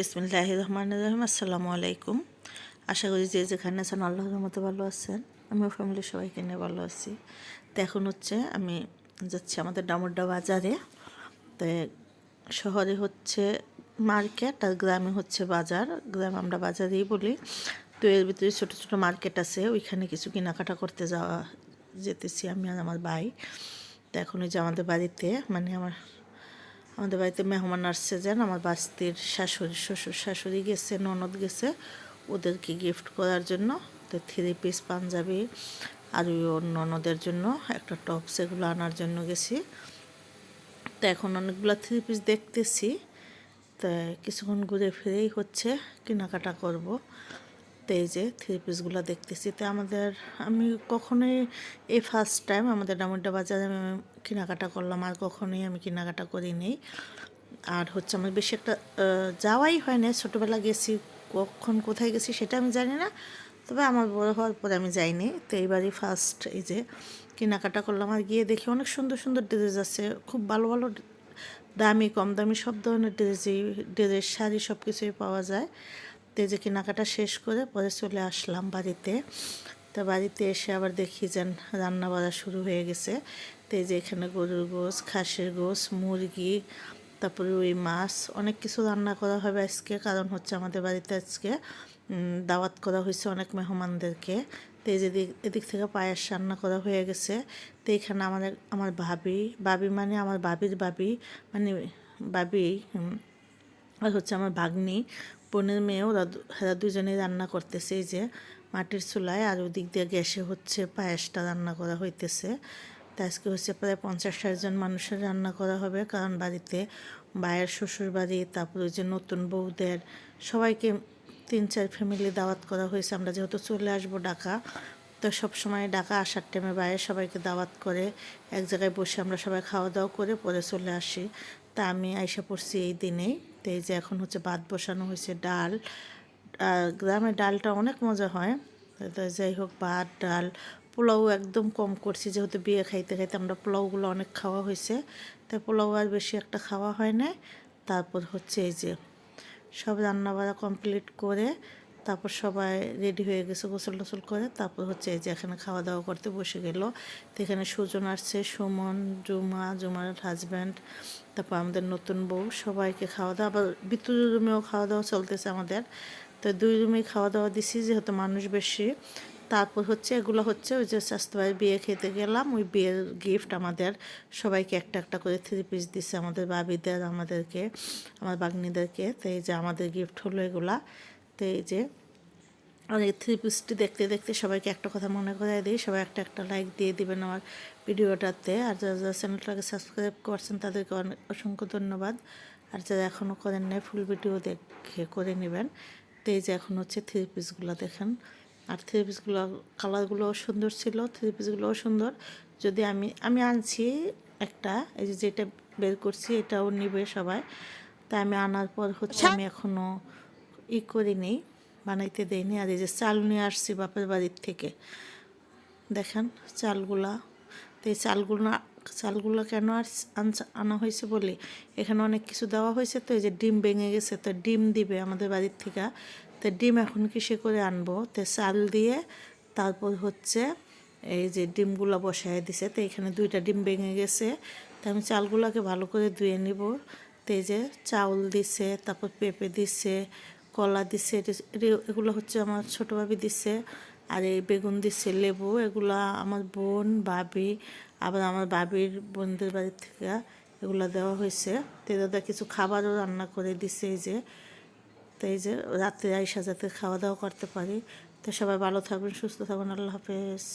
বিসমিল্লাহ রহমান রহিম আসসালামু আলাইকুম। আশা করি যে যেখানে আছেন আল্লাহর মতো ভালো আছেন। আমিও ফ্যামিলির সবাইকে নিয়ে ভালো আছি। তো এখন হচ্ছে আমি যাচ্ছি আমাদের ডামুড্ডা বাজারে। তো শহরে হচ্ছে মার্কেট আর গ্রামে হচ্ছে বাজার। গ্রামে আমরা বাজারেই বলি। তো এর ভিতরে ছোটো ছোটো মার্কেট আছে, ওইখানে কিছু কেনাকাটা করতে যাওয়া যেতেছি আমি আর আমার ভাই। তো এখন ওই যে আমাদের বাড়িতে মানে আমার আমাদের বাড়িতে মেহমান আসছে যেন আমার বাস্তির শাশুড়ি, শ্বশুর শাশুড়ি গেছে, ননদ গেছে। ওদেরকে গিফট করার জন্য তো থ্রি পিস পাঞ্জাবি আর ওই ওর ননদের জন্য একটা টপ সেগুলো আনার জন্য গেছি। তো এখন অনেকগুলো থ্রি পিস দেখতেছি। তা কিছুক্ষণ ঘুরে ফিরেই হচ্ছে, কেনাকাটা করব। তো এই যে থ্রি পিসগুলো দেখতেছি। তো আমাদের, আমি কখনোই এই ফার্স্ট টাইম আমাদের ডামুড্ডা বাজারে কেনাকাটা করলাম, আর কখনোই আমি কেনাকাটা করিনি। আর হচ্ছে আমার বেশি একটা যাওয়াই হয় না ছোটোবেলা গেছি, কখন কোথায় গেছি সেটা আমি জানি না। তবে আমার বড় হওয়ার পরে আমি যাইনি। তো এইবারই ফার্স্ট এই যে কেনাকাটা করলাম, আর গিয়ে দেখি অনেক সুন্দর সুন্দর ড্রেস আছে। খুব ভালো ভালো দামি, কম দামি সব ধরনের ড্রেসই ড্রেস শাড়ি সব কিছুই পাওয়া যায়। তো এই যে কেনাকাটা শেষ করে পরে চলে আসলাম বাড়িতে। তো বাড়িতে এসে আবার দেখি যেন রান্না বাড়া শুরু হয়ে গেছে। তো এই যে এখানে গরুর গোস খাসির গোস মুরগি, তারপরে ওই মাছ, অনেক কিছু রান্না করা হবে আজকে। কারণ হচ্ছে আমাদের বাড়িতে আজকে দাওয়াত করা হয়েছে অনেক মেহমানদেরকে। তো এই যে এদিক থেকে পায়েস রান্না করা হয়ে গেছে। তো এখানে আমাদের আমার ভাবি ভাবি মানে আমার বাবির ভাবি মানে ভাবি আর হচ্ছে আমার ভাগ্নি বোনের মেয়ে ওরা এরা দুজনেই রান্না করতেছে এই যে মাটির চুলায়, আর ওদিক দিয়ে গ্যাসে হচ্ছে পায়েসটা রান্না করা হইতেছে। তা আজকে হচ্ছে প্রায় পঞ্চাশ ষাটজন মানুষের রান্না করা হবে, কারণ বাড়িতে বায়ের শ্বশুর বাড়ি তারপরে যে নতুন বউদের সবাইকে তিন চার ফ্যামিলি দাওয়াত করা হয়েছে। আমরা যেহেতু চলে আসব ঢাকা তো সবসময় ঢাকা আসার টাইমে বাইরে সবাইকে দাওয়াত করে, এক জায়গায় বসে আমরা সবাই খাওয়া দাওয়া করে পরে চলে আসি। তা আমি আইসা পড়ছি এই দিনেই তো এই যে এখন হচ্ছে ভাত বসানো হয়েছে, ডাল। গ্রামের ডালটা অনেক মজা হয়। তো যাই হোক, ভাত, ডাল, পোলাও একদম কম করছি। যেহেতু বিয়ে খাইতে খাইতে আমরা পোলাওগুলো অনেক খাওয়া হয়েছে। তাই পোলাও আর বেশি একটা খাওয়া হয় না তারপর হচ্ছে এই যে সব রান্নাবাড়া কমপ্লিট করে তারপর সবাই রেডি হয়ে গেছে গোসল টোসল করে। তারপর হচ্ছে এই যে এখানে খাওয়া দাওয়া করতে বসে গেল। তো এখানে সুজন আসছে, সুমন, জুমা, জুমার হাজব্যান্ড তারপর আমাদের নতুন বউ, সবাইকে খাওয়া দাওয়া আবার বিদ্যুৎ রুমেও খাওয়া দাওয়া চলতেছে আমাদের। তো দুই রুমেই খাওয়া দাওয়া দিছি, যেহেতু মানুষ বেশি। তারপর হচ্ছে এগুলো হচ্ছে ওই যে স্বাস্থ্যবাড়ি বিয়ে খেতে গেলাম। ওই বিয়ের গিফট আমাদের সবাইকে একটা একটা করে থ্রি পিস দিচ্ছে আমাদের বাবিদের আমাদেরকে, আমার বাগনিদেরকে তো এই যে আমাদের গিফট হলো এগুলা। তো এই যে আর এই থ্রি পিসটি দেখতে দেখতে সবাইকে একটা কথা মনে করে দিই, সবাই একটা একটা লাইক দিয়ে দিবেন আমার ভিডিওটাতে। আর যারা যারা চ্যানেলটাকে সাবস্ক্রাইব করছেন তাদেরকে অনেক অসংখ্য ধন্যবাদ। আর যারা এখনও করেন নাই ফুল ভিডিও দেখে করে নেবেন। তো এই যে এখন হচ্ছে থ্রি পিসগুলো দেখেন। আর থ্রি পিসগুলো কালারগুলোও সুন্দর ছিল, থ্রি পিসগুলোও সুন্দর। যদি আমি আমি আনছি একটা, এই যে যেটা বের করছি এটাও নিবে সবাই। তাই আমি আনার পর হচ্ছে আমি এখনও ই করিনি। বানাইতে দেয়নি। আর এই যে চাল নিয়ে আসছি বাপের বাড়ির থেকে। দেখেন চালগুলা। তো এই চালগুলো চালগুলো কেন আর আনা হয়েছে বলে? এখানে অনেক কিছু দেওয়া হয়েছে তো, এই যে ডিম ভেঙে গেছে। তো ডিম দিবে আমাদের বাড়ির থেকে। তো ডিম এখন কিসে করে আনব? তো চাল দিয়ে তারপর হচ্ছে এই যে ডিমগুলো বসায় দিছে। তো এখানে দুইটা ডিম ভেঙে গেছে। তো আমি চালগুলোকে ভালো করে ধুয়ে নিব। তো এই যে চাউল দিছে, তারপর পেঁপে দিছে কলা দিছে এগুলো হচ্ছে আমার ছোটো ভাবি দিছে, আর এই বেগুন দিচ্ছে লেবু, এগুলা আমার বোন বাবি আবার আমার বাবির বোনদের বাড়ির থেকে এগুলো দেওয়া হয়েছে। তো দাদা কিছু খাবারও রান্না করে দিছে এই যে, তো এই যে রাত্রে আইসা যাতে খাওয়া দাওয়া করতে পারি। তো সবাই ভালো থাকবেন, সুস্থ থাকবেন, আল্লাহ হাফেজ।